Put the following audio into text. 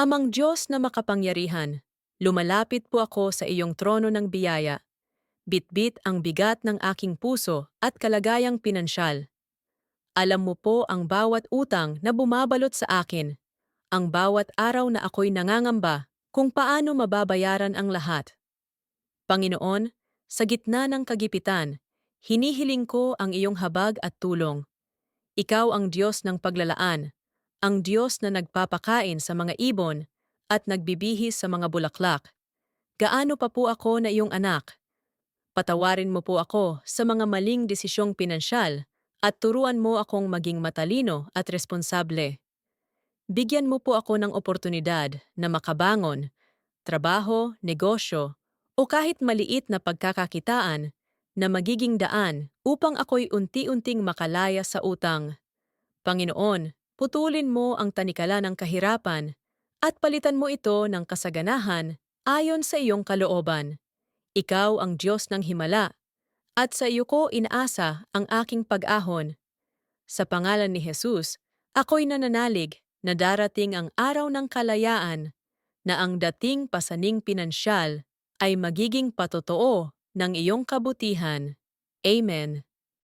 Amang Diyos na makapangyarihan, lumalapit po ako sa iyong trono ng biyaya. Bitbit ang bigat ng aking puso at kalagayang pinansyal. Alam mo po ang bawat utang na bumabalot sa akin, ang bawat araw na ako'y nangangamba kung paano mababayaran ang lahat. Panginoon, sa gitna ng kagipitan, hinihiling ko ang iyong habag at tulong. Ikaw ang Diyos ng paglalaan, ang Diyos na nagpapakain sa mga ibon at nagbibihis sa mga bulaklak. Gaano pa po ako na iyong anak? Patawarin mo po ako sa mga maling desisyong pinansyal at turuan mo akong maging matalino at responsable. Bigyan mo po ako ng oportunidad na makabangon, trabaho, negosyo, o kahit maliit na pagkakakitaan na magiging daan upang ako'y unti-unting makalaya sa utang. Panginoon, putulin mo ang tanikala ng kahirapan at palitan mo ito ng kasaganahan ayon sa iyong kalooban. Ikaw ang Diyos ng himala, at sa iyo ko inaasa ang aking pag-ahon. Sa pangalan ni Jesus, ako'y nananalig na darating ang araw ng kalayaan, na ang dating pasaning pinansyal ay magiging patotoo ng iyong kabutihan. Amen.